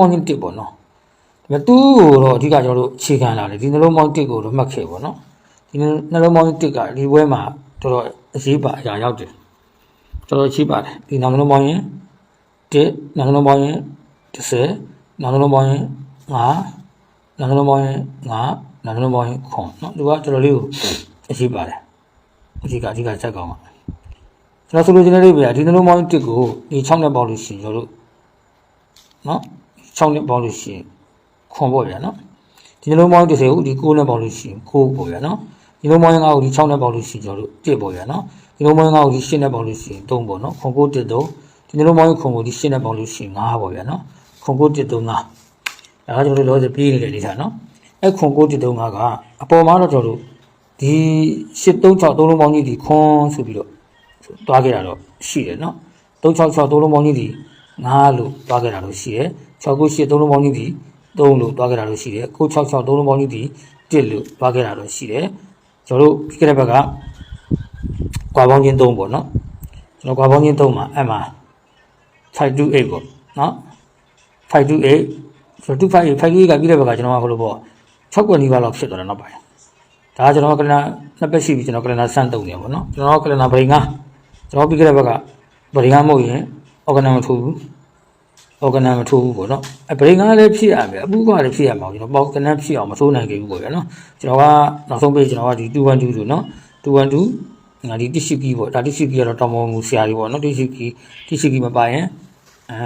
မောင်းချင်းတစ်ပေါ့နော်ဒါပေမဲ့သူ့ကိုတော့အဓိကကျွန်တော်တို့အခြေခံလာတယ်ဒီနှလုံးမောင်းတစ်ကိုတော့မှတ်ခဲ့ပေါ့နော်ဒီနှလုံးမောင်းတစ်ကဒီဘွဲမှာတော်တော်အရေးပါအရာရောက်တယ်တော်တော်ချိပါတယ်ဒီနှလုံးမောင်းရင်တစ်နှလုံးမောင်းရင်30နှလုံးမောင်းရင်5နှလုံးမောင်းရင်5နှလုံးမောင်းရင်ခွန်နော်သူကတော်တော်လေးကိုအရေးပါတယ်အဓိကအဓိကချက်ကောင်းပါကျွန်တော်ဆိုလိုချင်တဲ့လေးပဲဒီနှလုံးမောင်းတစ်ကိုဒီ6နဲ့ပေါက်လို့ရှိရင်ကျွန်တော်တို့နော် 6နဲ့ပေါင်းလို့ရှိရင်ခွန်ပေါ့ဗျာနော်ဒီနှလုံးပေါင်း30ကိုဒီ9နဲ့ပေါင်းလို့ရှိရင်9ပေါ့ဗျာနော်ဒီနှလုံးပေါင်း9ကိုဒီ6နဲ့ပေါင်းလို့ရှိရင်ကျွန်တော်တို့1ပေါ့ဗျာနော်ဒီနှလုံးပေါင်း9ကိုဒီ10နဲ့ပေါင်းလို့ရှိရင်3ပေါ့နော်ခွန်9 1 3ဒီနှလုံးပေါင်းခွန်ကိုဒီ10နဲ့ပေါင်းလို့ရှိရင်5ပေါ့ဗျာနော်ခွန်9 1 3 5ဒါကကျွန်တော်တို့လောဆယ်ပြေးနေတဲ့လေးထားနော်အဲ့ခွန်9 1 3 5ကအပေါ်မှာတော့ကျွန်တော်တို့ဒီ8 3 6 3လုံးပေါင်းကြီးဒီခွန်ဆိုပြီးတော့တွားခဲ့တာတော့ရှိတယ်နော်366 3လုံးပေါင်းကြီးဒီ9လို့တွားခဲ့တာလို့ရှိတယ် 698 3လုံးပေါင်းကြီးဒီ3လို့တွားခဲ့တာလို့ရှိတယ်966 3လုံးပေါင်းကြီးဒီ1လို့တွားခဲ့တာလို့ရှိတယ်ကျွန်တော်တို့ပြီးခဲ့တဲ့ဘက်ကကွာပေါင်းချင်း3ပေါ့နော်ကျွန်တော်ကွာပေါင်းချင်း3မှာအဲ့မှာ528ပေါ့နော်528ဆိုတော့258 528ကပြီးတဲ့ဘက်ကကျွန်တော်ကဟိုလိုပေါ့6ကွက်နီးပါးလောက်ဖြစ်သွားတယ်နောက်ပိုင်းဒါကကျွန်တော်ကလနာနှစ်ပတ်ရှိပြီကျွန်တော်ကလနာစမ်းတုံနေပါတော့ကျွန်တော်ကလနာဗရိန်ကကျွန်တော်ပြီးခဲ့တဲ့ဘက်ကဗရိန်ကမဟုတ်ရင်အော်ဂနမထိုးဘူး အော်ဂနမထိုးဘူးပေါ့နော်အဲဗရိန်ကလည်းဖြစ်ရမယ်အပူကလည်းဖြစ်ရမှာကျွန်တော်ပေါကနဖြစ်အောင်မထိုးနိုင်ခဲ့ဘူးပေါ့ဗျာနော်ကျွန်တော်ကနောက်ဆုံးပေးကျွန်တော်ကဒီ212ဆိုနော်212ငါဒီတစ်ရှိကီပေါ့ဒါတစ်ရှိကီကတော့တော်မမူဆရာကြီးပေါ့နော်တစ်ရှိကီတစ်ရှိကီမပါရင်အဲ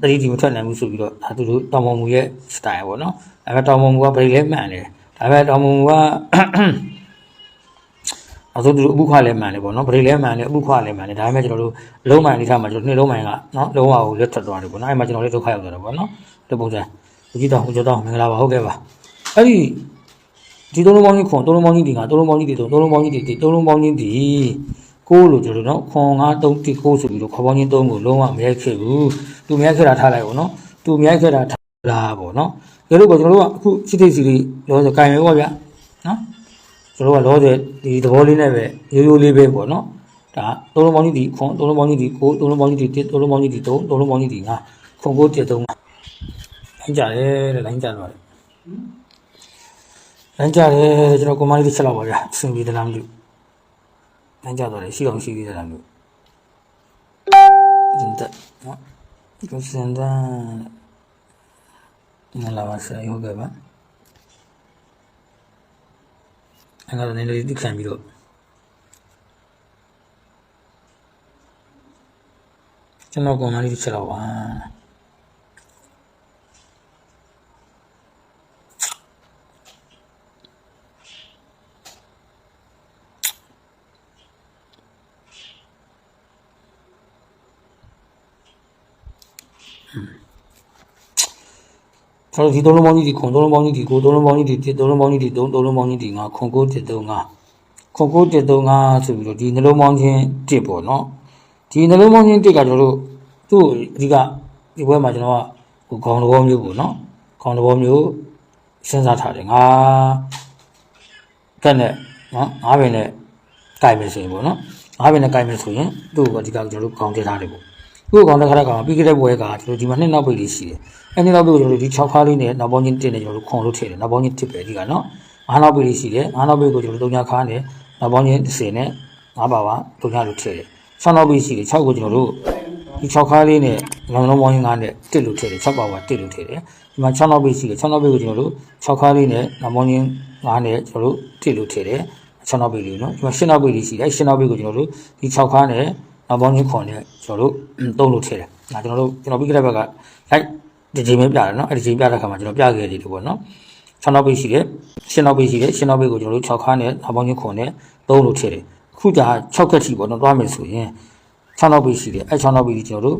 တတိဒီမထွက်နိုင်ဘူးဆိုပြီးတော့ဒါသူတို့တော်မမူရဲ့ style ပေါ့နော်အဲဒါတော်မမူကဗရိန်လည်းမှန်တယ်ဒါပေမဲ့တော်မမူက နောက်ဆုံးသူတို့အပုခွာလည်းမှန်တယ်ပေါ့နော်ဗရိတ်လည်းမှန်တယ်အပုခွာလည်းမှန်တယ်ဒါပေမဲ့ကျွန်တော်တို့လုံးမှန်လေးထားမှာကျွန်တော်နှစ်လုံးမှန်ကနော်လုံးဝကိုလက်ထွက်သွားတယ်ပေါ့နော်အဲ့မှာကျွန်တော်လေးဒုက္ခရောက်သွားတယ်ပေါ့နော်ဒီပုံစံဒီကြည့်တော့ဟိုကြတော့မင်္ဂလာပါဟုတ်ကဲ့ပါအဲ့ဒီဒီသုံးလုံးပေါင်းကြီးခွန်သုံးလုံးပေါင်းကြီးဒီကသုံးလုံးပေါင်းကြီးဒီသုံးလုံးပေါင်းကြီးဒီသုံးလုံးပေါင်းကြီးဒီကိုလို့ကျွန်တော်တို့နော်ခွန်9 3တိ9ဆိုပြီးတော့ခေါ်ပေါင်းကြီး3ကိုလုံးဝမရိုက်ခဲ့ဘူးသူမရိုက်ခဲ့တာထားလိုက်ပေါ့နော်သူမရိုက်ခဲ့တာထားလားပေါ့နော်ဒါလို့ပေါ့ကျွန်တော်တို့ကအခုစိတ်ထိတ်စီလေးလောဆိုကင်ရွယ်ပေါ့ဗျာနော် ကျွန်တော်ကလောဆယ်ဒီသဘောလေးနဲ့ပဲရိုးရိုးလေးပဲပေါ့နော်ဒါသုံးလုံးပေါင်းကြီးဒီခွန်သုံးလုံးပေါင်းကြီးဒီကိုသုံးလုံးပေါင်းကြီးဒီတစ်သုံးလုံးပေါင်းကြီးဒီသုံးသုံးလုံးပေါင်းကြီးဒီငါခွန်ကိုတစ်သုံးလိုင်းကြတယ်တဲ့လိုင်းကြတော့တယ်လိုင်းကြတယ်ကျွန်တော်ကွန်မလေးတစ်ချက်လောက်ပါဗျာအဆင်ပြေတယ်လားမသိဘူးလိုင်းကြတော့တယ်ရှိအောင်ရှိသေးတယ်လားမသိဘူးဒီတက်နော်ဒီစင်တန်ငါလာပါဆရာဟုတ်ကဲ့ပါ အဲ့ဒါလည်းလည်းတိခံပြီးတော့ကျွန်တော်ကောင်မလေးချက်တော့ပါ ကျွန်တော်ဒီသုံးလုံးပေါင်းကြီးဒီခွန်သုံးလုံးပေါင်းကြီးဒီကိုသုံးလုံးပေါင်းကြီးဒီတစ်သုံးလုံးပေါင်းကြီးဒီသုံးသုံးလုံးပေါင်းကြီးဒီငါခွန်ကိုတစ်သုံးငါခွန်ကိုတစ်သုံးငါဆိုပြီးတော့ဒီနှလုံးပေါင်းချင်းတစ်ပေါ့နော်ဒီနှလုံးပေါင်းချင်းတစ်ကကျွန်တော်တို့သူ့အဓိကဒီဘက်မှာကျွန်တော်ကဟိုခေါင်းတော်မျိုးပေါ့နော်ခေါင်းတော်မျိုးစဉ်းစားထားတယ်ငါကက်နဲ့နော်ငါးပင်နဲ့ကြိုက်မယ်ဆိုရင်ပေါ့နော်ငါးပင်နဲ့ကြိုက်မယ်ဆိုရင်သူ့ကိုအဓိကကျွန်တော်တို့ခေါင်းထည့်ထားတယ်ပေါ့ သူ့ကိုခေါင်းထည့်ထားတဲ့ကောင်ပြီးခဲ့တဲ့ဘွဲကကျွန်တော်ဒီမှာနှစ်နောက်ပိတ်လေးရှိတယ်အဲ့ဒီနောက်ပိတ်ကိုကျွန်တော်တို့ဒီ6ခါလေးနဲ့နောက်ပေါင်းချင်းတစ်နဲ့ကျွန်တော်တို့ခွန်လို့ထည့်တယ်နောက်ပေါင်းချင်းတစ်ပဲအဓိကနော်ငါးနောက်ပိတ်လေးရှိတယ်ငါးနောက်ပိတ်ကိုကျွန်တော်တို့3ညခါနဲ့နောက်ပေါင်းချင်း30နဲ့ငါးပါပါ3ညလို့ထည့်တယ်6နောက်ပိတ်ရှိတယ်6ကိုကျွန်တော်တို့ဒီ6ခါလေးနဲ့နောက်လုံးပေါင်းချင်း9နဲ့တစ်လို့ထည့်တယ်6ပါပါတစ်လို့ထည့်တယ်ဒီမှာ6နောက်ပိတ်ရှိတယ်6နောက်ပိတ်ကိုကျွန်တော်တို့6ခါလေးနဲ့နောက်ပေါင်းချင်း9နဲ့ကျွန်တော်တို့တစ်လို့ထည့်တယ်6နောက်ပိတ်လေးနော်ဒီမှာ10နောက်ပိတ်လေးရှိတယ်10နောက်ပိတ်ကိုကျွန်တော်တို့ဒီ6ခါနဲ့ နောက်ပေါင်းချင်းခွန်နဲ့ကျွန်တော်တို့3လို့ထည့်တယ်ဒါကျွန်တော်တို့ကျွန်တော်ပြီးခဲ့တဲ့ဘက်က like ဒီချိန်ပဲပြတယ်နော်အဲ့ဒီချိန်ပြတဲ့ခါမှာကျွန်တော်ပြခဲ့တယ်လို့ပေါ့နော်6နောက်ပိတ်ရှိတယ်10နောက်ပိတ်ရှိတယ်10နောက်ပိတ်ကိုကျွန်တော်တို့6ခါနဲ့နောက်ပေါင်းချင်းခွန်နဲ့3လို့ထည့်တယ်အခုဒါ6ခက်ချီပေါ့နော်တွားမယ်ဆိုရင်6နောက်ပိတ်ရှိတယ်အဲ့6နောက်ပိတ်ကြီးကျွန်တော်တို့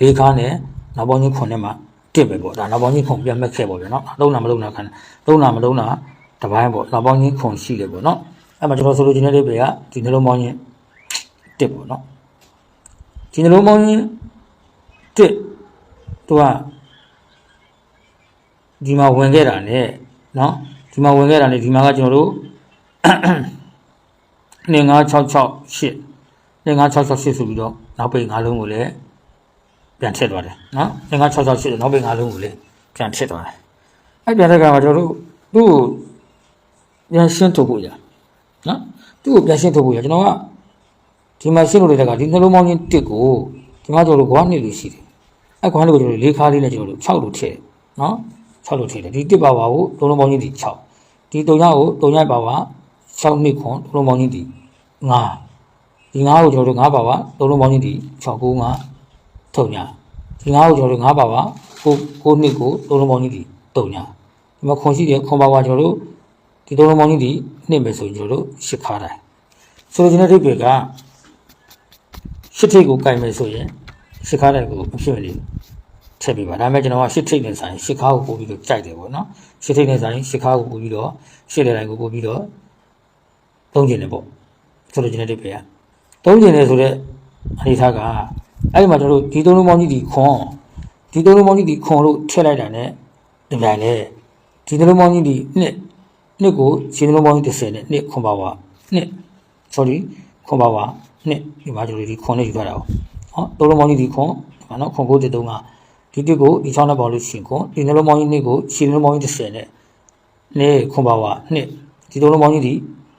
၄ခါနဲ့နောက်ပေါင်းချင်းခွန်နဲ့မှတစ်ပဲပေါ့ဒါနောက်ပေါင်းချင်းခွန်ပြန်မဲ့ခဲ့ပေါ့ဗျာနော်လုံးနာမလုံးနာခံလုံးနာမလုံးနာတပိုင်းပေါ့နောက်ပေါင်းချင်းခွန်ရှိတယ်ပေါ့နော်အဲ့မှာကျွန်တော်ဆိုလိုချင်တဲ့လေးပဲကဒီနှလုံးပေါင်းချင်း တစ်ပေါ့နော်ဒီနှလုံးပေါင်းရင်းတစ်သူကဒီမှာဝင်ခဲ့တာ ਨੇ နော်ဒီမှာဝင်ခဲ့တာ ਨੇ ဒီမှာကကျွန်တော်တို့25668 25668ဆိုပြီးတော့နောက်ပိတ်၅လုံးကိုလည်းပြန်ထည့်သွားတယ်နော်25668နောက်ပိတ်၅လုံးကိုလည်းပြန်ထည့်သွားတယ်အဲ့ပြန်တဲ့အခါမှာကျွန်တော်တို့သူ့ကိုပြန်ရှင်းထုတ်ဖို့ရနော်သူ့ကိုပြန်ရှင်းထုတ်ဖို့ရကျွန်တော်က ဒီမှာရှင်းလို့တဲ့ကဒီနှလုံးပေါင်းချင်း1ကိုဒီမှာကျွန်တော်တို့ခွားနှစ်လို့ရှိတယ်အဲ့ခွားနှစ်ကိုကျွန်တော်တို့၄ခါလေးနဲ့ကျွန်တော်တို့6လို့ထည့်နော်6လို့ထည့်တယ်ဒီ1ပါပါကိုသုံးလုံးပေါင်းချင်းဒီ6ဒီ3ညကို3ညပါပါ6နှစ်ခွန်သုံးလုံးပေါင်းချင်းဒီ9ဒီ9ကိုကျွန်တော်တို့9ပါပါသုံးလုံးပေါင်းချင်းဒီ6 9 9ထုံညာဒီ9ကိုကျွန်တော်တို့9ပါပါကိုကိုနှစ်ကိုသုံးလုံးပေါင်းချင်းဒီ3ညာဒီမှာခွန်ရှိတယ်ခွန်ပါပါကျွန်တော်တို့ဒီသုံးလုံးပေါင်းချင်းဒီနှစ်ပဲဆိုရင်ကျွန်တော်တို့ရှစ်ခါတိုင်းဆိုလိုချင်တဲ့ဒိဗေက ရှစ်ထိပ်ကိုကင်မယ်ဆိုရင်ရှစ်ခါတိုင်းကိုအဖြစ်မလေးထည့်ပေးပါဒါပေမဲ့ကျွန်တော်ကရှစ်ထိပ်နဲ့ဆိုင်ရှစ်ခါကိုပို့ပြီးတော့ကြိုက်တယ်ပေါ့နော်ရှစ်ထိပ်နဲ့ဆိုင်ရှစ်ခါကိုပို့ပြီးတော့ရှစ်လေတိုင်းကိုပို့ပြီးတော့သုံးကျင်တယ်ပေါ့ဆိုလိုချင်တဲ့ဒိဗေကသုံးကျင်တယ်ဆိုတော့အနေထားကအဲ့ဒီမှာကျွန်တော်တို့ဒီသုံးလုံးပေါင်းကြီးဒီခွန်ဒီသုံးလုံးပေါင်းကြီးဒီခွန်လို့ထည့်လိုက်တာ ਨੇ ဒီတိုင်းလေဒီသုံးလုံးပေါင်းကြီးဒီနှစ်နှစ်ကိုခြေနှလုံးပေါင်းကြီး30နဲ့နှစ်ခွန်ပါပါနှစ် sorry ခွန်ပါပါ နှစ်ဒီမှာကျွန်တော်တို့ဒီခွန်နဲ့ယူထားတာ哦ဟောသုံးလုံးပေါင်းကြီးဒီခွန်ဒီမှာနော်ခွန်ကိုတစ်တုံးကဒီတစ်ကိုဒီချောင်းနဲ့ပေါင်းလို့ရှိရင်ခွန်ဒီနှလုံးပေါင်းကြီးနှစ်ကိုခြေနှလုံးပေါင်းကြီး30နဲ့နှစ်ခွန်ပါပါနှစ်ဒီသုံးလုံးပေါင်းကြီးဒီ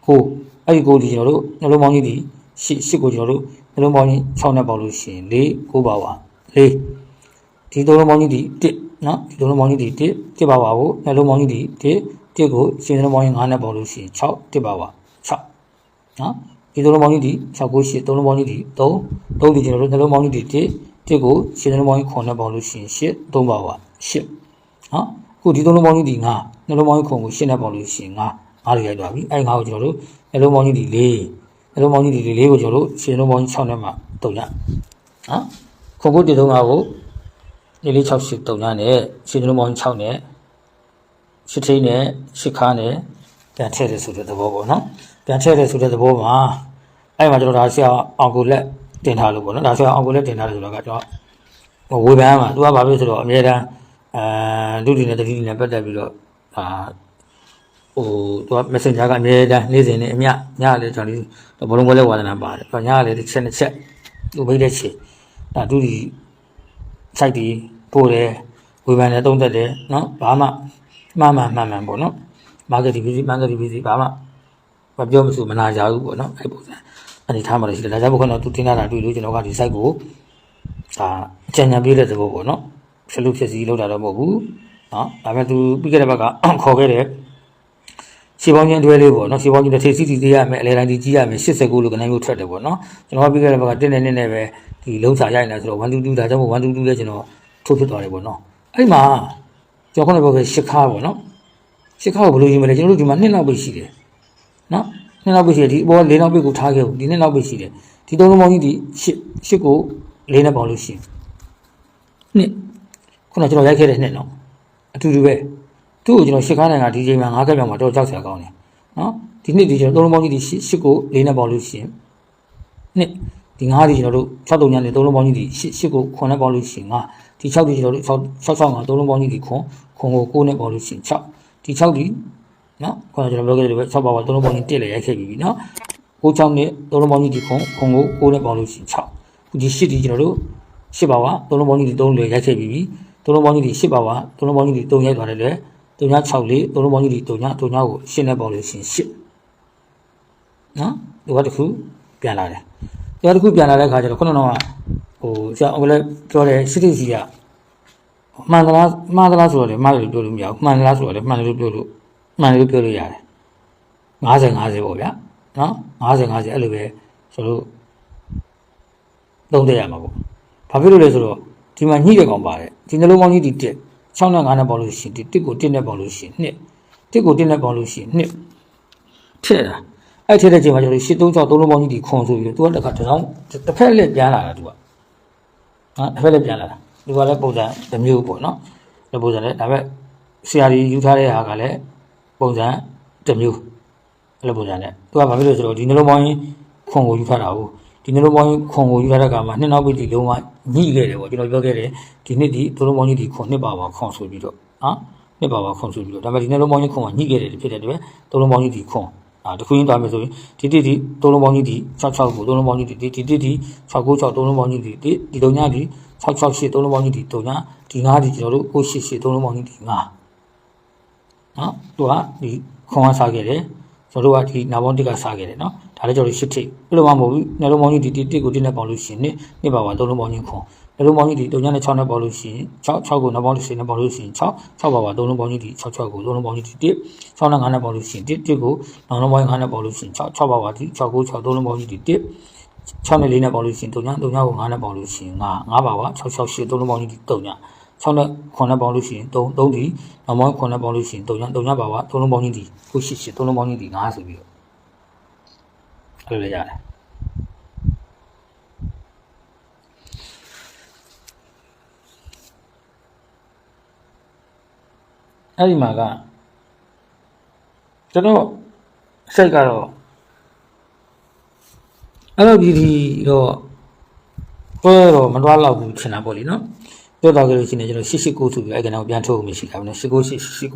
ကိုအဲ့ဒီကိုဒီကျွန်တော်တို့နှလုံးပေါင်းကြီးဒီရှစ်ရှစ်ကိုကျွန်တော်တို့နှလုံးပေါင်းကြီး6နဲ့ပေါင်းလို့ရှိရင်၄ကိုပါပါ၄ဒီသုံးလုံးပေါင်းကြီးဒီ1နော်ဒီသုံးလုံးပေါင်းကြီးဒီ1 1ပါပါကိုနှလုံးပေါင်းကြီးဒီ1 1ကိုရှင်းနှလုံးပေါင်းကြီး9နဲ့ပေါင်းလို့ရှိရင်6 1ပါပါ6နော် ဒီသုံးလုံးပေါင်းကြီးဒီ6ကို8သုံးလုံးပေါင်းကြီးဒီ3 3ဒီကျွန်တော်တို့နှလုံးပေါင်းကြီးဒီ1 1ကိုရှင်းနှလုံးပေါင်းကြီး9နဲ့ပေါင်းလို့ရှိရင်8 3ပါပါ8နော်အခုဒီသုံးလုံးပေါင်းကြီးဒီ9နှလုံးပေါင်းကြီး9ကို8နဲ့ပေါင်းလို့ရှိရင်9 9လို့ရိုက်သွားပြီအဲ့9ကိုကျွန်တော်တို့နှလုံးပေါင်းကြီးဒီ4နှလုံးပေါင်းကြီးဒီ4ကိုကျွန်တော်တို့ရှင်းနှလုံးပေါင်းကြီး6နဲ့မှတုံရနော်ခုခုတည်သုံးပါကိုလေးလေး6 8တုံရနဲ့ရှင်းနှလုံးပေါင်း6နဲ့ရှစ်ထိန်နဲ့ရှစ်ခါနဲ့ပြန်ထည့်တယ်ဆိုတဲ့သဘောပေါ့နော် ပြန်ထည့်တယ်ဆိုတဲ့သဘောမှာအဲ့မှာကျွန်တော်ဒါဆရာအောင်ကိုလက်တင်ထားလို့ပေါ့နော်ဒါဆရာအောင်ကိုလက်တင်ထားတယ်ဆိုတော့ကကျွန်တော်ဝေဖန်မှာသူကဘာဖြစ်ဆိုတော့အများတန်းအဲလူတွေနဲ့တတိတွေနဲ့ပတ်သက်ပြီးတော့အာဟိုသူက messenger ကအများတန်းနေ့စဉ်နဲ့အမြညလည်းကျွန်တော်ဘလုံးဘလဲဝါဒနာပါတယ်။ညလည်းတစ်ချက်တစ်ချက်သူမိတဲ့ချေဒါသူဒီ site ဒီပို့တယ်ဝေဖန်တယ်တုံးသက်တယ်နော်ဘာမှမှန်မှန်မှန်မှန်ပေါ့နော် marketing busy marketing busy ဘာမှ မပြောမဆိုမနာကြဘူးပေါ့နော်အဲ့ပုံစံအနေထားမှလည်းရှိတယ်ဒါကြောင့်ဘုခဏသူတင်လာတာတွေ့လို့ကျွန်တော်ကဒီ site ကိုဒါအကြံဉာဏ်ပေးတဲ့သဘောပေါ့နော်ဖြလို့ဖြစ်စီလောက်တာတော့မဟုတ်ဘူးနော်ဒါပေမဲ့သူပြီးခဲ့တဲ့ဘက်ကခေါ်ခဲ့တယ်ရှေးပေါင်းချင်းတွဲလေးပေါ့နော်ရှေးပေါင်းချင်းတစ်ထေစီတီသေးရမယ်အလဲတိုင်းတီကြီးရမယ်89လို့ကနေမျိုးထွက်တယ်ပေါ့နော်ကျွန်တော်ကပြီးခဲ့တဲ့ဘက်ကတင်းနေနေနဲ့ပဲဒီလုံးချရိုက်နေဆိုတော့122ဒါကြောင့်မို့122လဲကျွန်တော်ထုတ်ဖြစ်သွားတယ်ပေါ့နော်အဲ့မှာကျွန်တော်ခုနကပြောခဲ့ရှစ်ခါပေါ့နော်ရှစ်ခါကိုဘယ်လိုယူမလဲကျွန်တော်တို့ဒီမှာနှစ်နောက်ပိတ်ရှိတယ် နော်နှစ်နောက်ပိတ်ရှိတယ်ဒီအပေါ်လေးနောက်ပိတ်ကိုထားခဲ့ဘူးဒီနှစ်နောက်ပိတ်ရှိတယ်ဒီသုံးလုံးပေါင်းကြီးဒီရှစ်ရှစ်ကိုလေးနဲ့ပေါင်းလို့ရှိရင်နှစ်ခုနကကျွန်တော်ရိုက်ခဲ့တဲ့နှစ်နော်အတူတူပဲသူ့ကိုကျွန်တော်ရှစ်ခါနိုင်ကဒီချိန်မှာငါးကက်မြောက်မှာတော့ကြောက်စရာကောင်းတယ်နော်ဒီနှစ်ဒီကျွန်တော်သုံးလုံးပေါင်းကြီးဒီရှစ်ရှစ်ကိုလေးနဲ့ပေါင်းလို့ရှိရင်နှစ်ဒီငါးဒီကျွန်တော်တို့6တုံညနဲ့သုံးလုံးပေါင်းကြီးဒီရှစ်ရှစ်ကိုခွန်နဲ့ပေါင်းလို့ရှိရင်ငါဒီ6ဒီကျွန်တော်တို့6 6 6မှာသုံးလုံးပေါင်းကြီးဒီခွန်ခွန်ကို9နဲ့ပေါင်းလို့ရှိရင်6ဒီ6ဒီ နော်ခုနကကျွန်တော်ပြောခဲ့တယ်ပဲ6ပါပါသုံးလုံးပေါင်းကြီးတက်လေရိုက်ခဲ့ပြီနော်6 6နဲ့သုံးလုံးပေါင်းကြီးဒီခွန်ခွန်ကို9နဲ့ပေါင်းလို့ရှိရင်6ခုဒီ8ဒီကျွန်တော်တို့8ပါပါသုံးလုံးပေါင်းကြီးဒီ3လေရိုက်ခဲ့ပြီသုံးလုံးပေါင်းကြီးဒီ8ပါပါသုံးလုံးပေါင်းကြီးဒီ3ရိုက်သွားတယ်လေ3ည6လေးသုံးလုံးပေါင်းကြီးဒီ3ည3ညကို8နဲ့ပေါင်းလို့ရှိရင်8နော်ဒီကတခုပြန်လာတယ်ဒီကတခုပြန်လာတဲ့အခါကျတော့ခုနကတော့ဟိုဆရာအင်္ဂလိပ်ပြောတယ်စစ်စစ်စီကမှန်သလားမှားသလားဆိုတော့လေမှားတယ်ပြောလို့မရဘူးမှန်သလားဆိုတော့လေမှန်တယ်လို့ပြောလို့ မှန်တယ်လို့ပြောလို့ရတယ်50 50ပေါ့ဗျာနော်50 50အဲ့လိုပဲဆိုလို့သုံးတဲ့ရမှာပေါ့ဘာဖြစ်လို့လဲဆိုတော့ဒီမှာညှိတဲ့ကောင်ပါတယ်ဒီနှလုံးပေါင်းကြီးဒီတက်6နဲ့9နဲ့ပေါင်းလို့ရှိရင်ဒီတစ်ကို1နဲ့ပေါင်းလို့ရှိရင်2တစ်ကို1နဲ့ပေါင်းလို့ရှိရင်2ထည့်တာအဲ့ထည့်တဲ့ချိန်မှာကျွန်တော်ရှစ်3 6 3လုံးပေါင်းကြီးဒီခွန်ဆိုပြီးတော့သူကတစ်ခါတစ်စောင်းတစ်ဖက်လက်ပြန်လာတာသူကနော်တစ်ဖက်လက်ပြန်လာတာဒီကလည်းပုံစံတစ်မျိုးပေါ့နော်ဒီပုံစံနဲ့ဒါပေမဲ့ဆရာကြီးယူထားတဲ့ဟာကလည်း ပုံစံတစ်မျိုးအဲ့လိုပုံစံနဲ့သူကဘာဖြစ်လို့ဆိုတော့ဒီနှလုံးပေါင်းကြီးခွန်ကိုယူထားတာဟုတ်ဒီနှလုံးပေါင်းကြီးခွန်ကိုယူထားတဲ့ကမှာနှစ်နောက်ပိတ်ဒီလုံးဝညှိခဲ့တယ်ပေါ့ကျွန်တော်ပြောခဲ့တယ်ဒီနှစ်ဒီနှလုံးပေါင်းကြီးဒီခွန်နှစ်ပါပါခွန်ဆိုပြီးတော့နော်နှစ်ပါပါခွန်ဆိုပြီးတော့ဒါပေမဲ့ဒီနှလုံးပေါင်းကြီးခွန်ကညှိခဲ့တယ်ဖြစ်တဲ့အတွက်နှလုံးပေါင်းကြီးဒီခွန်အာတခုရင်းသွားမယ်ဆိုရင်ဒီတိတိသုံးလုံးပေါင်းကြီးဒီ66ကိုသုံးလုံးပေါင်းကြီးဒီဒီတိတိ69 6သုံးလုံးပေါင်းကြီးဒီဒီဒီလုံးညဒီ668သုံးလုံးပေါင်းကြီးဒီ3ညာဒီ9ဒီကျွန်တော်တို့688သုံးလုံးပေါင်းကြီးဒီ9 နော်သူကဒီခွန်ကစားခဲ့တယ်ကျွန်တော်တို့ကဒီနာပေါင်းတစ်ကစားခဲ့တယ်နော်ဒါလည်းကျွန်တော်တို့ရှစ်ထိပ်ဘယ်လိုမှမဟုတ်ဘူးနှလုံးပေါင်းကြီးဒီတစ်ကိုတစ်နဲ့ပေါင်းလို့ရှိရင်နှစ်နှစ်ပါပါသုံးလုံးပေါင်းကြီးခွန်နှလုံးပေါင်းကြီးဒီ3ညာနဲ့6နဲ့ပေါင်းလို့ရှိရင်6 6ကိုနှပေါင်းလို့ရှိရင်ပေါင်းလို့ရှိရင်6 6ပါပါသုံးလုံးပေါင်းကြီးဒီ6 6ကိုသုံးလုံးပေါင်းကြီးဒီ1 6နဲ့9နဲ့ပေါင်းလို့ရှိရင်1 1ကိုနှလုံးပေါင်း9နဲ့ပေါင်းလို့ရှိရင်6 6ပါပါဒီ6ကို6သုံးလုံးပေါင်းကြီးဒီ1 6နဲ့4နဲ့ပေါင်းလို့ရှိရင်3ည3ညကို9နဲ့ပေါင်းလို့ရှိရင်9 9ပါပါ6 6 8 3လုံးပေါင်းကြီး3ည 6နဲ့9နဲ့ပေါင်းလို့ရှိရင်3 3ဒီနောက်ပေါင်း9နဲ့ပေါင်းလို့ရှိရင်3ည3ညပါပါ3လုံးပေါင်းကြီးဒီကို8 8 3လုံးပေါင်းကြီးဒီ9ဆိုပြီးတော့အဲ့လိုလေရတယ်အဲ့ဒီမှာကကျွန်တော်စိတ်ကတော့အဲ့တော့ဒီဒီတော့တွဲတော့မတွားတော့ဘူးထင်တာပေါ့လေနော် တွဲတော့ကြလို့ရှိရင်ကျွန်တော်889ဆိုပြီးအဲ့ကနေပြန်ထုတ်လို့ရှိတာဗောနော်898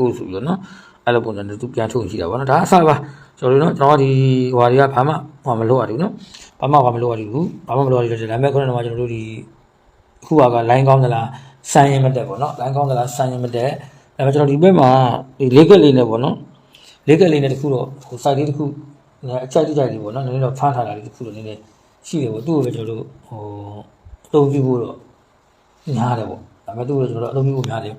889ဆိုပြီးတော့နော်အဲ့လိုပုံစံနဲ့သူပြန်ထုတ်ရှိတာဗောနော်ဒါအစားပါကျွန်တော်တို့နော်ကျွန်တော်ဒီဟွာတွေကဘာမှဟွာမလုပ်ရဘူးနော်ဘာမှဟွာမလုပ်ရဘူးဘာမှမလုပ်ရဘူးဒါပေမဲ့ခုနကကျွန်တော်တို့ဒီခုဟာက line ကောင်းသလားစမ်းရင်မတက်ဗောနော် line ကောင်းသလားစမ်းရင်မတက်ဒါပေမဲ့ကျွန်တော်ဒီဘက်မှာဒီလေးကက်လေးနဲ့ဗောနော်လေးကက်လေးနဲ့တခုတော့ဟို site လေးတခုအချက်တိကျလေးဗောနော်နည်းနည်းတော့ဖမ်းထားတာလေးတခုတော့နည်းနည်းရှိတယ်ပေါ့သူ့ကိုပဲကျွန်တော်တို့ဟိုအသုံးပြုဖို့တော့ များတယ်ပေါ့ဒါပေမဲ့သူ့ကိုကျွန်တော်တို့အသုံးပြုဖို့များတယ်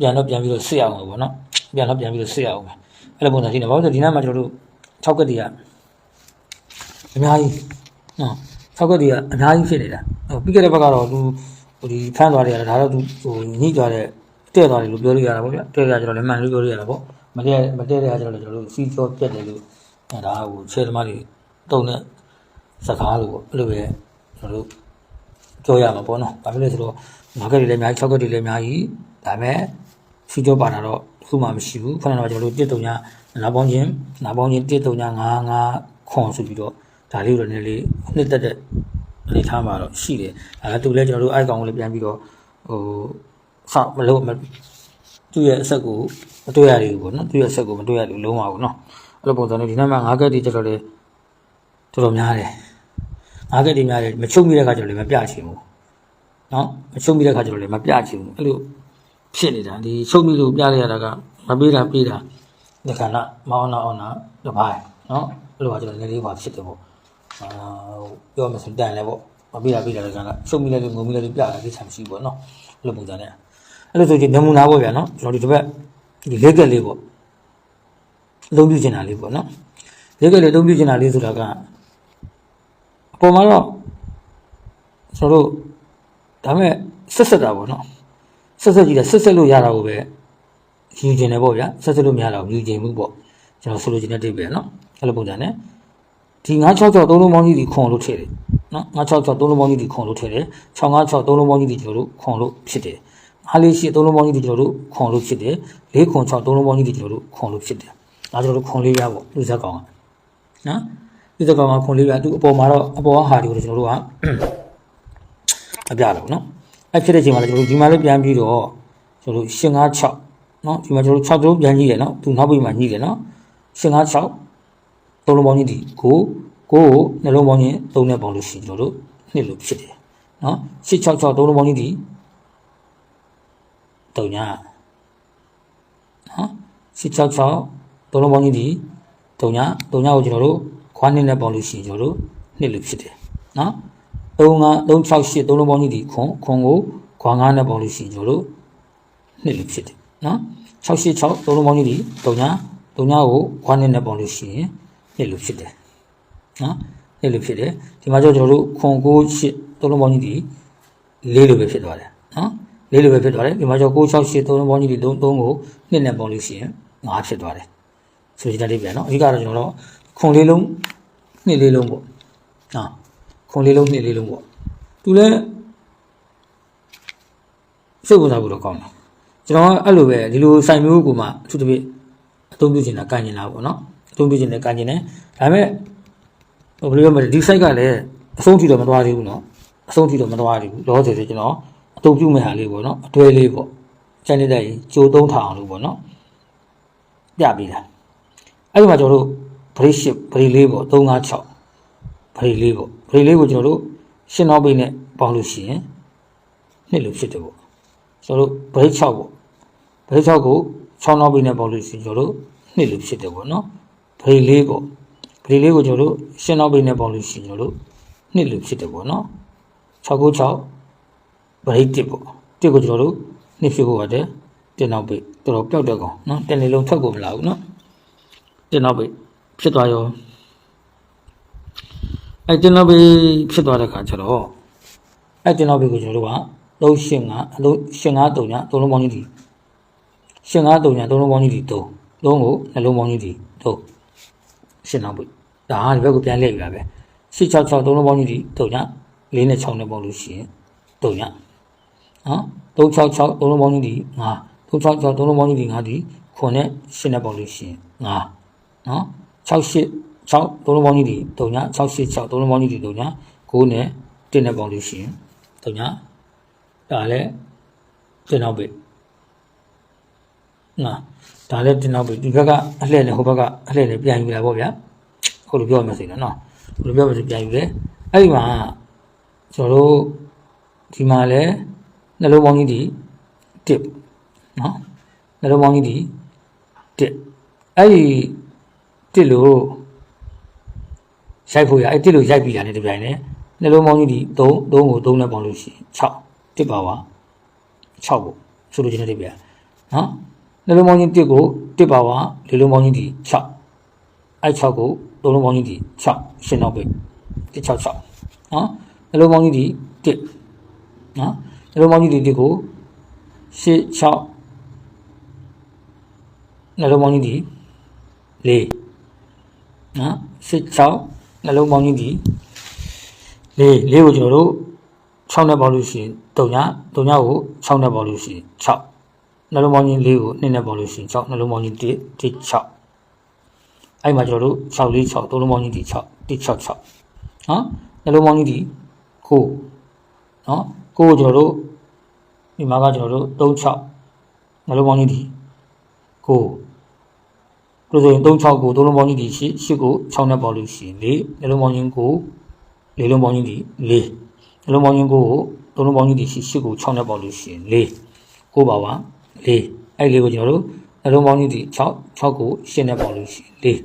ပြန်တော့ပြန်ပြီးတော့စစ်အောင်ပေါ့နော်ပြန်တော့ပြန်ပြီးတော့စစ်အောင်ပဲအဲ့လိုပုံစံရှိနေဘာလို့လဲဆိုဒီနေ့မှကျွန်တော်တို့6ကက်တည်းကအများကြီးနော်6ကက်တည်းကအများကြီးဖြစ်နေတာဟိုပြီးခဲ့တဲ့ဘက်ကတော့သူဟိုဒီဖမ်းသွားတယ်ဒါတော့သူဟိုညှိသွားတဲ့တဲ့သွားတယ်လို့ပြောလို့ရတာပေါ့ဗျတဲ့ကကျွန်တော်လည်းမှန်လို့ပြောလို့ရတာပေါ့မတဲ့မတဲ့တဲ့ကကျွန်တော်လည်းကျွန်တော်တို့စီးကြောပြက်တယ်လို့အဲဒါဟိုဆယ်သမားတွေတုံတဲ့စကားလို့ပေါ့အဲ့လိုပဲကျွန်တော်တို့ပြောရမှာပေါ့နော်။ဘာဖြစ်လဲဆိုတော့ မာကတ်တွေလည်းအများကြီး၆ကတ်တွေလည်းအများကြီးဒါပေမဲ့စီကြောပါတာတော့ခုမှမရှိဘူး။ခဏတော့ကျွန်တော်တို့တစ်တုံညာနာပေါင်းချင်းနာပေါင်းချင်းတစ်တုံညာ9 9ခွန်ဆိုပြီးတော့ဒါလေးကိုလည်းနည်းလေးနှစ်သက်တဲ့အနေထားမှာတော့ရှိတယ်။အဲတူလဲကျွန်တော်တို့အိုက်ကောင်ကိုလည်းပြန်ပြီးတော့ဟိုဆောက်မလို့မသူ့ရဲ့အဆက်ကိုမတွေ့ရဘူးပေါ့နော်။သူ့ရဲ့အဆက်ကိုမတွေ့ရဘူးလုံးဝဘူးနော်။အဲ့လိုပုံစံနဲ့ဒီနေ့မှ9ကတ်တွေကျတော့လေတော်တော်များတယ်။အားကတိများတယ်မချုပ်မိတဲ့ခါကျတော့လည်းမပြချင်ဘူး။ နော်မချုပ်မိတဲ့ခါကျတော့လည်းမပြချင်ဘူး။အဲ့လိုဖြစ်နေတာဒီချုပ်မိလို့ပြရရတာကမပေးတာပေးတာဒီခန္ဓာမောင်းနာအောင်နာတစ်ပိုင်းနော်အဲ့လိုကကျတော့လည်းလေးပါဖြစ်တယ်ပေါ့။အာပြောမှဆိုတန်လဲပေါ့မပေးတာပေးတာလည်းကချုပ်မိလိုက်လို့ငုံမိလိုက်လို့ပြတာကိစ္စမရှိဘူးပေါ့နော်။အဲ့လိုပုံစံနဲ့အဲ့လိုဆိုရင်နမူနာပေါ့ဗျာနော်ကျွန်တော်ဒီတစ်ပတ်ဒီလေးကက်လေးပေါ့အသုံးပြုချင်တာလေးပေါ့နော်။လေးကက်လေးအသုံးပြုချင်တာလေးဆိုတာကအပေါ်မှာတော့ကျွန်တော်တို့ ဒါမဲ့ဆက်ဆက်တာပေါ့နော်ဆက်ဆက်ကြည့်တယ်ဆက်ဆက်လို့ရတာကိုပဲယူကျင်တယ်ပေါ့ဗျာဆက်ဆက်လို့မရတာကိုယူကျင်မှုပေါ့ကျွန်တော်ဆိုလိုချင်တဲ့တိတ်ပဲနော်အဲ့လိုပုံစံနဲ့ဒီ966သုံးလုံးပေါင်းကြီးဒီခွန်လို့ထည့်တယ်နော်966သုံးလုံးပေါင်းကြီးဒီခွန်လို့ထည့်တယ်656သုံးလုံးပေါင်းကြီးဒီကျွန်တော်တို့ခွန်လို့ဖြစ်တယ်အားလေးရှိသုံးလုံးပေါင်းကြီးဒီကျွန်တော်တို့ခွန်လို့ဖြစ်တယ်၄ခွန်6သုံးလုံးပေါင်းကြီးဒီကျွန်တော်တို့ခွန်လို့ဖြစ်တယ်ဒါကျွန်တော်တို့ခွန်လေးရပေါ့လူစားကောင်ကနော်ဒီတကောင်ကခွန်လေးပြသူအပေါ်မှာတော့အပေါ်ကဟာတွေကိုကျွန်တော်တို့က အပြလို့နော်အဲ့ဖြစ်တဲ့အချိန်မှာလည်းကျွန်တော်တို့ဒီမှာလည်းပြန်ပြီးတော့ကျွန်တော်တို့856နော်ဒီမှာကျွန်တော်တို့6တုံးပြန်ကြည့်တယ်နော်သူနောက်ပိတ်မှာညှိတယ်နော်856သုံးလုံးပေါင်းကြီးဒီကိုကိုကိုနှလုံးပေါင်းချင်းသုံးနဲ့ပေါင်းလို့ရှိရင်ကျွန်တော်တို့နှစ်လို့ဖြစ်တယ်နော်866သုံးလုံးပေါင်းကြီးဒီတုံညာနော်866သုံးလုံးပေါင်းကြီးဒီတုံညာတုံညာကိုကျွန်တော်တို့ခွားနှစ်နဲ့ပေါင်းလို့ရှိရင်ကျွန်တော်တို့နှစ်လို့ဖြစ်တယ်နော် 3 5 368 3လုံးပေါင်းကြီးဒီခွန်ခွန်ကိုခွာ9နဲ့ပေါင်းလို့ရှိရင်ကျွန်တော်တို့နှစ်လို့ဖြစ်တယ်နော်686 3လုံးပေါင်းကြီးဒီတုံညာတုံညာကိုခွားနှစ်နဲ့ပေါင်းလို့ရှိရင်နှစ်လို့ဖြစ်တယ်နော်နှစ်လို့ဖြစ်တယ်ဒီမှာကျတော့ကျွန်တော်တို့ခွန်9 8 3လုံးပေါင်းကြီးဒီလေးလို့ပဲဖြစ်သွားတယ်နော်လေးလိုပဲဖြစ်သွားတယ်ဒီမှာကျတော့668 3လုံးပေါင်းကြီးဒီ3 3ကိုနှစ်နဲ့ပေါင်းလို့ရှိရင်5ဖြစ်သွားတယ်ဆိုကြတဲ့လေးပြန်နော်အဓိကတော့ကျွန်တော်တို့ခွန်လေးလုံးနှစ်လေးလုံးပေါ့ဟာ ခွန်လေးလုံးနှစ်လေးလုံးပေါ့သူလည်းစိတ်ဝင်စားဖို့တော့ကောင်းတယ်ကျွန်တော်ကအဲ့လိုပဲဒီလိုစိုင်မျိုးကိုမှအထူးသဖြင့်အသုံးပြုချင်တာကန်ကျင်တာပေါ့နော်အသုံးပြုချင်တယ်ကန်ကျင်တယ်ဒါပေမဲ့ဟိုဘယ်လိုပြောမလဲဒီ site ကလည်းအဆုံးထိတော့မသွားသေးဘူးနော်အဆုံးထိတော့မသွားသေးဘူးလောဆယ်ဆိုကျွန်တော်အသုံးပြုမဲ့ဟာလေးပေါ့နော်အတွဲလေးပေါ့ကျန်နေတဲ့ကြိုသုံးထောင်လို့ပေါ့နော်ပြပေးတာအဲ့ဒီမှာကျွန်တော်တို့ break ship break လေးပေါ့356 break လေးပေါ့ break လေးကိုကျွန်တော်တို့ရှင်းနောက်ပိတ်နဲ့ပေါင်းလို့ရှိရင်နှစ်လို့ဖြစ်တယ်ပေါ့ကျွန်တော်တို့ဘရိတ်6ပေါ့ဘရိတ်6ကို6နောက်ပိနဲ့ပေါက်လို့ရှိရင်ကျွန်တော်တို့နှစ်လို့ဖြစ်တယ်ပေါ့နော်ဘရိတ်4ပေါ့ဘရိတ်4ကိုကျွန်တော်တို့ရှင်းနောက်ပိနဲ့ပေါက်လို့ရှိရင်ကျွန်တော်တို့နှစ်လို့ဖြစ်တယ်ပေါ့နော်6ကို6ဘရိတ်1ပေါ့1ကိုကျွန်တော်တို့နှစ်ဖြစ်ဖို့ရတယ်တင်နောက်ပိတော်တော်ပျောက်တဲ့ကောင်နော်တနေ့လုံးထွက်ကိုမလာဘူးနော်တင်နောက်ပိဖြစ်သွားရော အဲတင်နောက်ပိဖြစ်သွားတဲ့ခါကျတော့အဲတင်နောက်ပိကိုကျွန်တော်တို့ကလုံးရှင်းကအလုံးရှင်းကားတုံညာသုံးလုံးပေါင်းကြီးဒီရှင်းကားတုံညာသုံးလုံးပေါင်းကြီးဒီသုံးလုံးကိုနှလုံးပေါင်းကြီးဒီသုံးရှင်းနောက်ပိဒါဟာဒီဘက်ကိုပြန်လှည့်ယူတာပဲ666သုံးလုံးပေါင်းကြီးဒီတုံညာ4နဲ့6နဲ့ပေါင်းလို့ရှိရင်တုံညာနော်366သုံးလုံးပေါင်းကြီးဒီ9 366သုံးလုံးပေါင်းကြီးဒီ9ဒီခွန်နဲ့ရှင်းနဲ့ပေါင်းလို့ရှိရင်9နော်68 6သုံးလုံးပေါင်းကြီးဒီတုံညာ686သုံးလုံးပေါင်းကြီးဒီတုံညာ9နဲ့1နဲ့ပေါင်းလို့ရှိရင်တုံညာဒါလည်းတင်နောက်ပြီနော်ဒါလည်းတင်နောက်ပြီဒီဘက်ကအလှည့်နဲ့ဟိုဘက်ကအလှည့်နဲ့ပြန်ယူလာပေါ့ဗျာခုလိုပြောမှစိနော်ခုလိုပြောမှစိပြန်ယူတယ်အဲ့ဒီမှာကျွန်တော်တို့ဒီမှာလည်းနှလုံးပေါင်းကြီးဒီတစ်နော်နှလုံးပေါင်းကြီးဒီတစ်အဲ့ဒီတစ်လို့ ရိုက်ဖို့ရအဲ့တစ်လို့ရိုက်ပြီးတာနဲ့တပြိုင်နဲ့နှလုံးပေါင်းကြီးဒီ3 3ကို3နဲ့ပေါင်းလို့ရှိရင်6တစ်ပါပါ6ကိုဆိုလိုချင်တဲ့ပြနော်နှလုံးပေါင်းကြီးတစ်ကိုတစ်ပါပါလေးလုံးပေါင်းကြီးဒီ6အဲ့6ကိုသုံးလုံးပေါင်းကြီးဒီ6ရှင်းတော့ပြီ166နော်နှလုံးပေါင်းကြီးဒီတစ်နော်နှလုံးပေါင်းကြီးဒီတစ်ကိုရှင်း6နှလုံးပေါင်းကြီးဒီ4နော်ရှင်း6 နှလုံးပေါင်းကြီးဒီ4 4ကိုကျွန်တော်တို့6နဲ့ပေါင်းလို့ရှိရင်3ည3ညကို6နဲ့ပေါင်းလို့ရှိရင်6နှလုံးပေါင်းကြီး4ကို2နဲ့ပေါင်းလို့ရှိရင်6နှလုံးပေါင်းကြီး1 1 6အဲ့မှာကျွန်တော်တို့6 4 6သုံးလုံးပေါင်းကြီးဒီ6 166နော်နှလုံးပေါင်းကြီးဒီ9နော်9ကိုကျွန်တော်တို့ဒီမှာကကျွန်တော်တို့36နှလုံးပေါင်းကြီးဒီ9 တို့ဆိုရင်36ကိုသုံးလုံးပေါင်းကြီးဒီ8 8ကို6နဲ့ပေါင်းလို့ရှိရင်4နှလုံးပေါင်းကြီး9လေးလုံးပေါင်းကြီးဒီ4နှလုံးပေါင်းကြီး9ကိုသုံးလုံးပေါင်းကြီးဒီ8 8ကို6နဲ့ပေါင်းလို့ရှိရင်4 9ပါပါ4အဲ့လေးကိုကျွန်တော်တို့နှလုံးပေါင်းကြီးဒီ6 6ကို8နဲ့ပေါင်းလို့ရှိရင်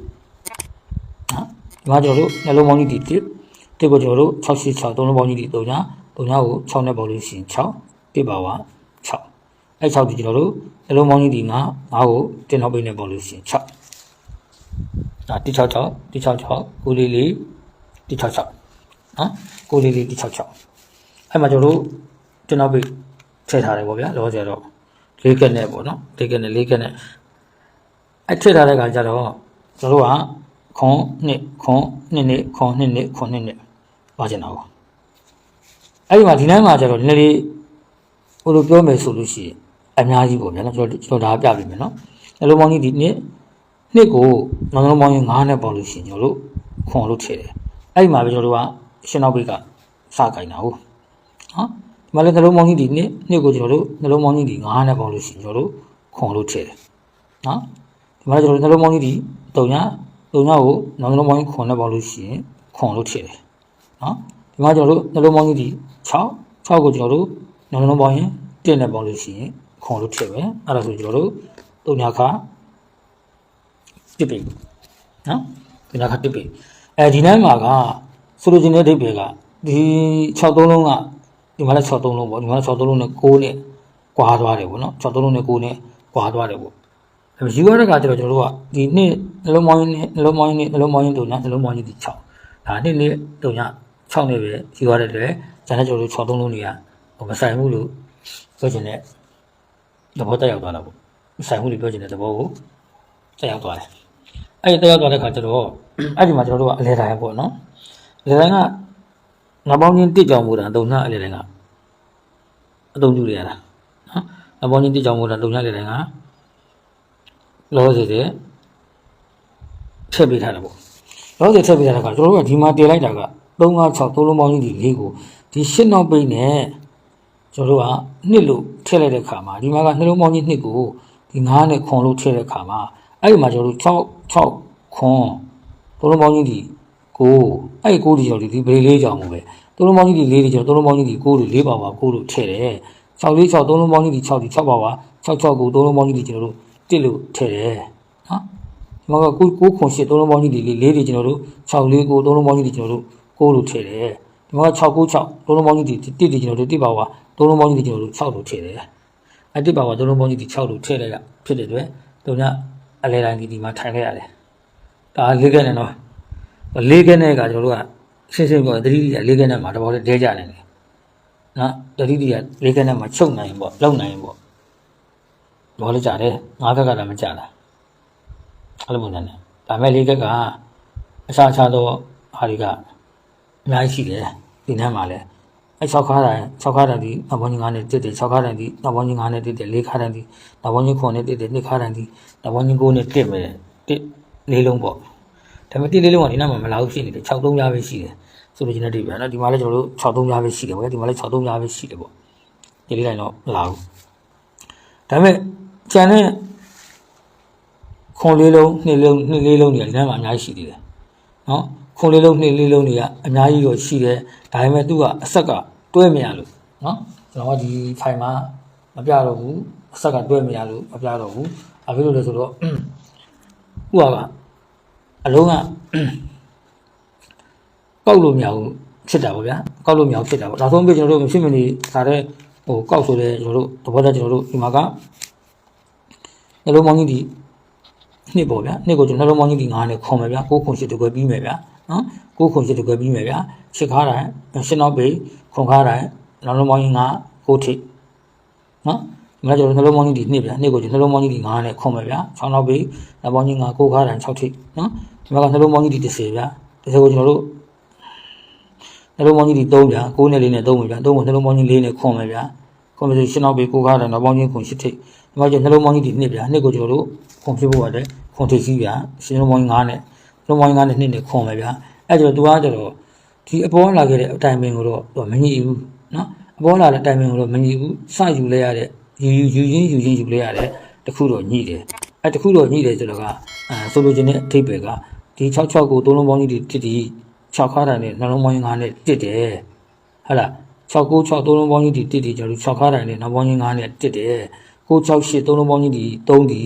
4နော်ဒီမှာကျွန်တော်တို့နှလုံးပေါင်းကြီးဒီ1တစ်ကိုကျွန်တော်တို့686သုံးလုံးပေါင်းကြီးဒီ3ည3ညကို6နဲ့ပေါင်းလို့ရှိရင်6တစ်ပါပါ6အဲ့6ဒီကျွန်တော်တို့နှလုံးပေါင်းကြီးဒီ9 9ကိုတင်နောက်ပိတ်နဲ့ပေါင်းလို့ရှိရင်6 ဒါ166 166ကိုလေးလေး166နော်ကိုလေးလေး166အဲ့မှာကျွန်တော်တို့တင်နောက်ပိတ်ထည့်ထားတယ်ပေါ့ဗျာလောဆယ်တော့လေးကက်နဲ့ပေါ့နော်လေးကက်နဲ့လေးကက်နဲ့အဲ့ထည့်ထားတဲ့ခါကျတော့ကျွန်တော်တို့ကခွန်နှစ်ခွန်နှစ်နှစ်ခွန်နှစ်နှစ်ခွန်နှစ်နှစ်ပါချင်တာပေါ့အဲ့ဒီမှာဒီနိုင်မှာကျတော့နည်းနည်းလေးဟိုလိုပြောမယ်ဆိုလို့ရှိရင်အများကြီးပေါ့ဗျာနော်ကျွန်တော်ကျွန်တော်ဒါပြပြမယ်နော်အလုံးပေါင်းကြီးဒီနှစ် နှစ်ကိုနောက်လုံးပေါင်းကြီး9နဲ့ပေါင်းလို့ရှိရင်ကျွန်တော်တို့ခွန်လို့ထည့်တယ်အဲ့ဒီမှာပဲကျွန်တော်တို့ကရှင်းနောက်ဘိတ်ကစကင်တာဟုတ်နော်ဒီမှာလည်းနှလုံးပေါင်းကြီးဒီနှစ်နှစ်ကိုကျွန်တော်တို့နှလုံးပေါင်းကြီးဒီ9နဲ့ပေါင်းလို့ရှိရင်ကျွန်တော်တို့ခွန်လို့ထည့်တယ်နော်ဒီမှာလည်းကျွန်တော်တို့နှလုံးပေါင်းကြီးဒီ3ည3ညကိုနောက်နှလုံးပေါင်းကြီးခွန်နဲ့ပေါင်းလို့ရှိရင်ခွန်လို့ထည့်တယ်နော်ဒီမှာကျွန်တော်တို့နှလုံးပေါင်းကြီးဒီ6 6ကိုကျွန်တော်တို့နှလုံးပေါင်းရင်1နဲ့ပေါင်းလို့ရှိရင်ခွန်လို့ထည့်ပဲအဲ့ဒါဆိုကျွန်တော်တို့3ညခါ တစ်ပြီနော်3ညခါတစ်ပြီအဲဒီနိုင်မှာကဆိုလိုချင်တဲ့ဒိတ်ပဲကဒီ6သုံးလုံးကဒီမှာလည်း6သုံးလုံးပေါ့ဒီမှာလည်း6သုံးလုံးနဲ့6နဲ့ကွာသွားတယ်ပေါ့နော်6သုံးလုံးနဲ့6နဲ့ကွာသွားတယ်ပေါ့အဲယူရတဲ့ကကျတော့ကျွန်တော်တို့ကဒီနှစ်နှလုံးပေါင်းနဲ့နှလုံးပေါင်းနဲ့နှလုံးပေါင်းနဲ့တုံညာနှလုံးပေါင်းနဲ့ဒီ6ဒါနှစ်နှစ်တုံညာ6နဲ့ပဲယူရတဲ့လေကျန်တဲ့ကျွန်တော်တို့6သုံးလုံးတွေကဟိုမဆိုင်ဘူးလို့ပြောချင်တဲ့သဘောတက်ရောက်သွားတာပေါ့မဆိုင်ဘူးလို့ပြောချင်တဲ့သဘောကိုတက်ရောက်သွားတယ် အဲ့ဒီတက်ရောက်သွားတဲ့ခါကျတော့အဲ့ဒီမှာကျွန်တော်တို့ကအလဲတိုင်းပေါ့နော်အလဲတိုင်းကနောက်ပေါင်းချင်းတစ်ကြောင်မူတာတုံညာအလဲတိုင်းကအသုံးပြုရတာနော်နောက်ပေါင်းချင်းတစ်ကြောင်မူတာတုံညာအလဲတိုင်းကလောစီတဲ့ထည့်ပေးထားတာပေါ့လောစီထည့်ပေးထားတာကကျွန်တော်တို့ကဒီမှာတည်လိုက်တာက356သုံးလုံးပေါင်းကြီးဒီလေးကိုဒီရှစ်နောက်ပိတ်နဲ့ကျွန်တော်တို့ကနှစ်လို့ထည့်လိုက်တဲ့ခါမှာဒီမှာကနှလုံးပေါင်းကြီးနှစ်ကိုဒီ9နဲ့ခွန်လို့ထည့်တဲ့ခါမှာ အဲ့ဒီမှာကျွန်တော်တို့6 6ခွန်သုံးလုံးပေါင်းကြီးဒီကိုအဲ့ဒီကိုဒီကြောင့်ဒီဗေးလေးကြောင့်မို့ပဲသုံးလုံးပေါင်းကြီးဒီလေးဒီကြောင့်သုံးလုံးပေါင်းကြီးဒီကိုလို့လေးပါပါကိုလို့ထည့်တယ်6လေး6သုံးလုံးပေါင်းကြီးဒီ6ဒီ6ပါပါ6 6ကိုသုံးလုံးပေါင်းကြီးဒီကျွန်တော်တို့တစ်လို့ထည့်တယ်နော်ဒီမှာက9 9ခွန်8သုံးလုံးပေါင်းကြီးဒီလေးတွေကျွန်တော်တို့6လေးကိုသုံးလုံးပေါင်းကြီးဒီကျွန်တော်တို့9လို့ထည့်တယ်ဒီမှာ6 9 6သုံးလုံးပေါင်းကြီးဒီတစ်တွေကျွန်တော်တို့တစ်ပါပါသုံးလုံးပေါင်းကြီးဒီကျွန်တော်တို့6လို့ထည့်တယ်အဲ့တစ်ပါပါသုံးလုံးပေါင်းကြီးဒီ6လို့ထည့်လိုက်တာဖြစ်တဲ့အတွက်တို့ည အလဲတိုင်းဒီဒီမှာထိုင်ခဲ့ရတယ်ဒါလေးခဲ့နေတော့လေးခဲ့တဲ့ကကျွန်တော်တို့ကရှင်းရှင်းပြောသတိရလေးခဲ့တဲ့မှာတဘောလေးဒဲကြနေတယ်နော်တတိတိကလေးကနဲ့မှချုပ်နိုင်ပေါ့လုံနိုင်ပေါ့ဘောလေးကြတယ်ငါးခက်ကလည်းမကြတာအဲ့လိုပုံစံနဲ့ဒါမဲ့လေးခက်ကအစားအခြားသောဟာတွေကအများကြီးရှိတယ်ဒီနေ့မှလည်း အဲ6ခါတိုင်း6ခါတိုင်းဒီနဘောင်းကြီး9နဲ့တက်တယ်6ခါတိုင်းဒီနဘောင်းကြီး9နဲ့တက်တယ်4ခါတိုင်းဒီနဘောင်းကြီး9နဲ့တက်တယ်2ခါတိုင်းဒီနဘောင်းကြီး9နဲ့တက်မယ်တက်လေးလုံးပေါ့ဒါပေမဲ့တက်လေးလုံးကဒီနေ့မှမလာဘူးဖြစ်နေတယ်6 3ရားပဲရှိတယ်ဆိုလို့ချင်းတဲ့ဒီပြန်နော်ဒီမှာလည်းကျွန်တော်တို့6 3ရားပဲရှိတယ်ပေါ့ဒီမှာလည်း6 3ရားပဲရှိတယ်ပေါ့ဒီလေးတိုင်းတော့မလာဘူးဒါပေမဲ့ကျန်တဲ့ခွန်လေးလုံးနှစ်လုံးနှစ်လေးလုံးတွေကဒီနေ့မှအများကြီးရှိသေးတယ်နော် ခွန်လေးလုံးနှစ်လေးလုံးတွေကအများကြီးတော့ရှိတယ်ဒါပေမဲ့သူကအဆက်ကတွဲမရလို့နော်ကျွန်တော်ကဒီဖိုင်မှာမပြတော့ဘူးအဆက်ကတွဲမရလို့မပြတော့ဘူးဘာဖြစ်လို့လဲဆိုတော့ဥပမာအလုံးကကောက်လို့မရဘူးဖြစ်တာပေါ့ဗျာကောက်လို့မရဘူးဖြစ်တာပေါ့နောက်ဆုံးပြကျွန်တော်တို့ဖြစ်မနေခါတဲ့ဟိုကောက်ဆိုတဲ့ကျွန်တော်တို့သဘောတရားကျွန်တော်တို့ဒီမှာကနှလုံးမောင်းကြီးဒီနှစ်ပေါ့ဗျာနှစ်ကိုကျွန်တော်နှလုံးမောင်းကြီးဒီ9နဲ့ခွန်မယ်ဗျာကိုခွန်ရှစ်တကွယ်ပြီးမယ်ဗျာ နော်ကိုခွန်ရှစ်တကွယ်ပြီးမယ်ဗျာရှစ်ခါတိုင်းရှင်းတော့ပေခွန်ခါတိုင်းနှလုံးမောင်းကြီး9ကိုထိနော်ဒီမှာကျွန်တော်နှလုံးမောင်းကြီးဒီနှစ်ဗျာနှစ်ကိုကျွန်တော်နှလုံးမောင်းကြီးဒီ9နဲ့ခွန်မယ်ဗျာ6တော့ပေနှလုံးမောင်းကြီး9ကိုခါတိုင်း6ထိနော်ဒီမှာကနှလုံးမောင်းကြီးဒီ10ဗျာ10ကိုကျွန်တော်တို့နှလုံးပေါင်းကြီးဒီ3ဗျာ6နဲ့4နဲ့3ပဲဗျာ3ကိုနှလုံးပေါင်းကြီး4နဲ့ခွန်ပဲဗျာခွန်ပဲဆိုရှင်းတော့ပြီ6ကားတယ်နောက်ပေါင်းကြီးခွန်8ထိပ်ဒီမှာကျနှလုံးပေါင်းကြီးဒီ2ဗျာ2ကိုကျွန်တော်တို့ခွန်ဖြစ်ဖို့ရတယ်ခွန်ထိပ်စီးဗျာရှင်းလုံးပေါင်းကြီး9နဲ့နှ လုံးပေါင်းကြီး9နဲ့2နဲ့ခွန်ပဲဗျာအဲ့ကျတော့သူကကျတော့ဒီအပေါ်လာခဲ့တဲ့အတိုင်ပင်ကိုတော့သူကမငြိဘူးနော်အပေါ်လာတဲ့အတိုင်ပင်ကိုတော့မငြိဘူးစယူလဲရတဲ့ယူယူယူချင်းယူချင်းယူလဲရတဲ့တခုတော့ညှိတယ်အဲ့တခုတော့ညှိတယ်ဆိုတော့ကအဲဆိုလိုချင်တဲ့အထိပ်ပဲကဒီ66ကိုသုံးလုံးပေါင်းကြီးဒီတစ်တီ6ခါတိုင်းနဲ့နှလုံးပေါင်းကြီး9နဲ့တစ်တယ်ဟုတ်လား696သုံးလုံးပေါင်းကြီးဒီတစ်ဒီကျွန်တော်တို့6ခါတိုင်းနဲ့နောက်ပေါင်းကြီး9နဲ့တစ်တယ်668သုံးလုံးပေါင်းကြီးဒီ3ဒီ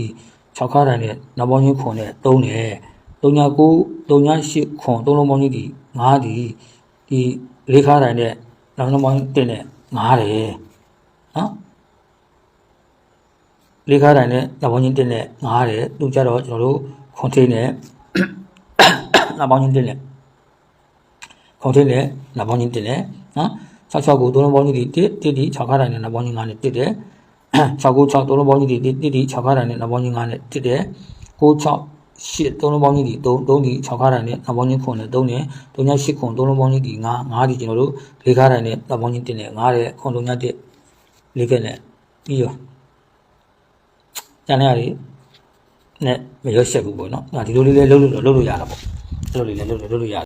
6ခါတိုင်းနဲ့နောက်ပေါင်းကြီး9နဲ့3တယ် 39 38ခွန်သုံးလုံးပေါင်းကြီးဒီ9ဒီဒီ၄ခါတိုင်းနဲ့နောက်လုံးပေါင်း1နဲ့9တယ်နော်၄ခါတိုင်းနဲ့နောက်ပေါင်းကြီး1နဲ့9တယ်သူကြတော့ကျွန်တော်တို့ခွန်ထိန်နဲ့နောက်ပေါင်းကြီး1နဲ့ခေါင်းထင်းနဲ့နောက်ပေါင်းချင်းတင်တယ်နော်66ကိုသုံးလုံးပေါင်းချင်းဒီတစ်တစ်ဒီ6ခါတိုင်းနဲ့နောက်ပေါင်းချင်း9နဲ့တစ်တယ်696သုံးလုံးပေါင်းချင်းဒီတစ်တစ်ဒီ6ခါတိုင်းနဲ့နောက်ပေါင်းချင်း9နဲ့တစ်တယ်96 8သုံးလုံးပေါင်းချင်းဒီ3 3ဒီ6ခါတိုင်းနဲ့နောက်ပေါင်းချင်း9နဲ့3နဲ့38ခွန်သုံးလုံးပေါင်းချင်းဒီ9 9ဒီကျွန်တော်တို့၄ခါတိုင်းနဲ့နောက်ပေါင်းချင်းတင်နဲ့9တဲ့ခွန်3ည1၄ခက်နဲ့ပြီးရောကျန်တဲ့ဟာတွေနဲ့မရွှက်ချက်ဘူးပေါ့နော်ဒီလိုလေးလေးလုပ်လို့တော့လုပ်လို့ရတာပေါ့ဒီလိုလေးလေးလုပ်လို့လုပ်လို့ရ